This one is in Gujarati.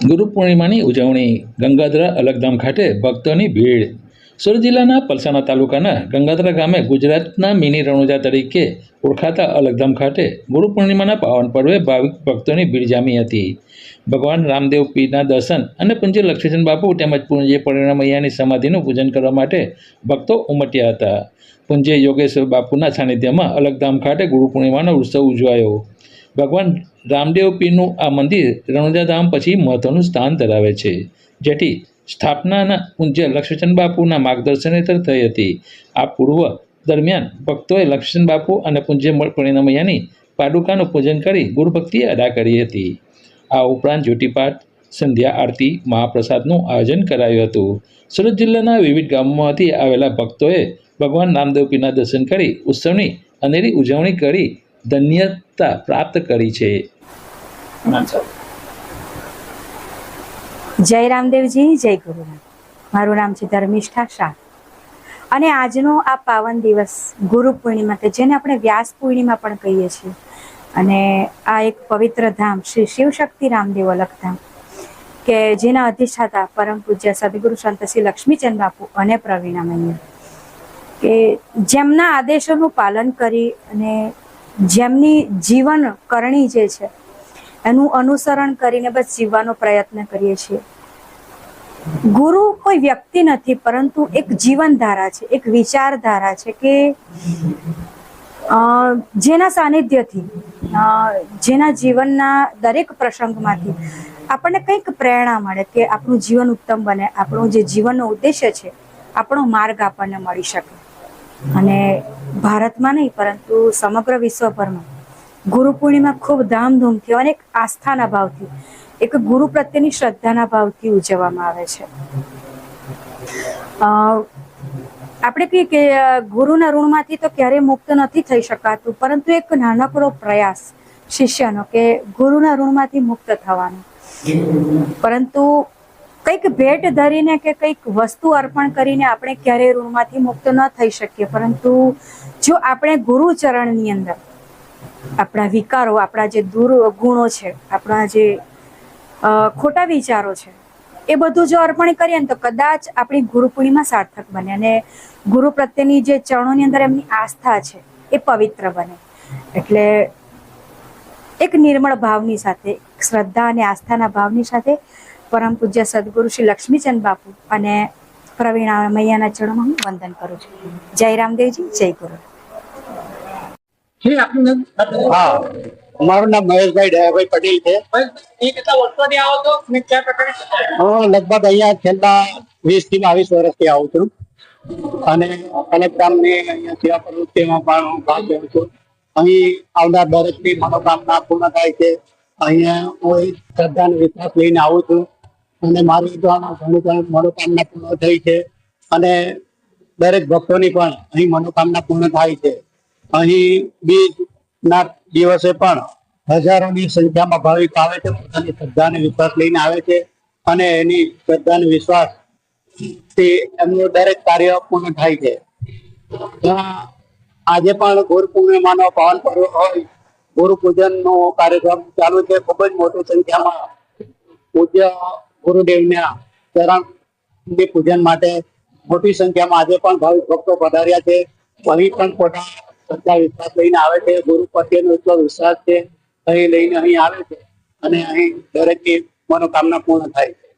ગુરુ પૂર્ણિમાની ઉજવણી ગંગાધરા અલગધામ ખાતે ભક્તોની ભીડ. સુરત જિલ્લાના પલસાણા તાલુકાના ગંગાધરા ગામે ગુજરાતના મિની રણુજા તરીકે ઓળખાતા અલગધામ ખાતે ગુરુ પૂર્ણિમાના પાવન પર્વે ભાવિક ભક્તોની ભીડ જામી હતી. ભગવાન રામદેવ પીરના દર્શન અને પૂજ્ય લક્ષ્મીચંદ બાપુ તેમજ પૂજ્ય પરિણામૈયાની સમાધિનું પૂજન કરવા માટે ભક્તો ઉમટ્યા હતા. પૂજ્ય યોગેશ્વર બાપુના સાનિધ્યમાં અલગધામ ખાતે ગુરુ પૂર્ણિમાનો ઉત્સવ ઉજવાયો. ભગવાન રામદેવ પીરનું આ મંદિર રણુજાધામ પછી મહત્વનું સ્થાન ધરાવે છે. જેથી સ્થાપનાના પૂજ્ય લક્ષ્મીચંદ બાપુના માર્ગદર્શન હેઠળ થઈ હતી. આ પૂર્વ દરમિયાન ભક્તોએ લક્ષ્મીચંદ બાપુ અને પૂજ્ય પરિણમૈયાની પાદુકાનું પૂજન કરી ગુરુભક્તિ અદા કરી હતી. આ ઉપરાંત જ્યોતિપાઠ સંધ્યા આરતી, મહાપ્રસાદનું આયોજન કરાયું હતું. સુરત જિલ્લાના વિવિધ ગામોમાંથી આવેલા ભક્તોએ ભગવાન રામદેવ પીરના દર્શન કરી ઉત્સવની અનેરી ઉજવણી કરી ધન્યતા પ્રાપ્ત કરી છે. જય રામદેવજી જય ગુરુનાથ. મારું નામ છે ધર્મિષ્ઠા શાહ. અને આજનો આ પાવન દિવસ ગુરુ પૂર્ણિમા કે જેને આપણે વ્યાસ પૂર્ણિમા પણ કહીએ છીએ. અને આ એક પવિત્ર ધામ શ્રી શિવશક્તિ રામદેવ અલખધામ કે જેના અધિષ્ઠાતા પરમ પૂજ્ય સદગુરુ સંત શ્રી લક્ષ્મીચંદ બાપુ અને પ્રવીણામૈયા કે જેમના આદેશોનું પાલન કરી અને જેમની જીવન કરણી જે છે, એનું અનુસરણ કરીને બસ જીવવાનો પ્રયત્ન કરીએ છીએ. ગુરુ કોઈ વ્યક્તિ નથી, પરંતુ એક જીવનધારા છે, એક વિચારધારા છે કે જેના સાનિધ્યથી જેના જીવનના દરેક પ્રસંગમાંથી આપણને કંઈક પ્રેરણા મળે કે આપણું જીવન ઉત્તમ બને, આપણું જે જીવનનો ઉદ્દેશ્ય છે, આપણો માર્ગ આપણને મળી શકે. અને ભારતમાં નહીં પરંતુ સમગ્ર વિશ્વભરમાં. ગુરુ પૂર્ણિમા ખૂબ ધામધૂમથી અને એક આસ્થાના ભાવથી એક ગુરુ પ્રત્યેની શ્રદ્ધાના ભાવથી ઉજવવામાં આવે છે. આપણે કહીએ કે ગુરુના ઋણમાંથી તો ક્યારેય મુક્ત નથી થઈ શકાતું પરંતુ એક નાનકડો પ્રયાસ શિષ્યનો કે ગુરુના ઋણમાંથી મુક્ત થવાનો. પરંતુ કંઈક ભેટ ધરીને કે કંઈક વસ્તુ અર્પણ કરીને આપણે ક્યારેય ઋણમાંથી મુક્ત ન થઈ શકીએ. પરંતુ જો આપણે ગુરુ ચરણની અંદર આપણા વિકારો, આપણા જે દુર્ગુણો છે, આપણા જે ખોટા વિચારો છે, એ બધું જો અર્પણ કરીએ ને તો કદાચ આપણી ગુરુ પૂર્ણિમા સાર્થક બને અને ગુરુ પ્રત્યેની જે ચરણોની અંદર એમની આસ્થા છે, એ પવિત્ર બને. એટલે એક નિર્મળ ભાવની સાથે શ્રદ્ધા અને આસ્થાના ભાવની સાથે પરમ પૂજ્ય સદગુરુ શ્રી લક્ષ્મીચંદ બાપુ અને પ્રવીણા મૈયાના ચરણમાં હું વંદન કરું છું. જય રામદેવજી જય ગુરુ. હા મારું નામ મહેશભાઈ દયાભાઈ પટેલ છે. હું લગભગ અહીંયા છેલ્લા વીસથી બાવીસ વર્ષથી આવું છું. અને અનેક ગામની અહીંયા સેવા પ્રવૃત્તિમાં પણ હું ભાગ લઉં છું. અહીં આવનાર દરેકની મનોકામના પૂર્ણ થાય છે. અહીંયા હું શ્રદ્ધા અને વિશ્વાસ લઈને આવું છું. અને મારી પણ ઘણું ઘણું મનોકામના પૂર્ણ થઈ છે. અને દરેક ભક્તોની પણ અહીં મનોકામના પૂર્ણ થાય છે. અહીં બીજ ના દિવસે પણ હજારોની સંખ્યામાં ભાવિક આવે છે, પોતાની શ્રદ્ધા અને વિશ્વાસ લઈને આવે છે અને એની શ્રદ્ધા અને વિશ્વાસથી એમનું દરેક કાર્ય પૂર્ણ થાય છે. આજે પણ ગુરુ પૂર્ણિમાનો પાવન પર્વ હોય, ગુરુ પૂજન નો કાર્યક્રમ ચાલુ છે. ખૂબ જ મોટી સંખ્યામાં પૂજ્ય ગુરુદેવના ચરણ પૂજન માટે મોટી સંખ્યામાં આજે પણ ભાવિક ભક્તો પધાર્યા છે. અહીં પણ પોતાના વિશ્વાસ લઈને આવે છે. ગુરુ પ્રત્યેનો એટલો વિશ્વાસ છે, અહીં લઈને અહીં આવે છે અને અહીં દરેકની મનોકામના પૂર્ણ થાય છે.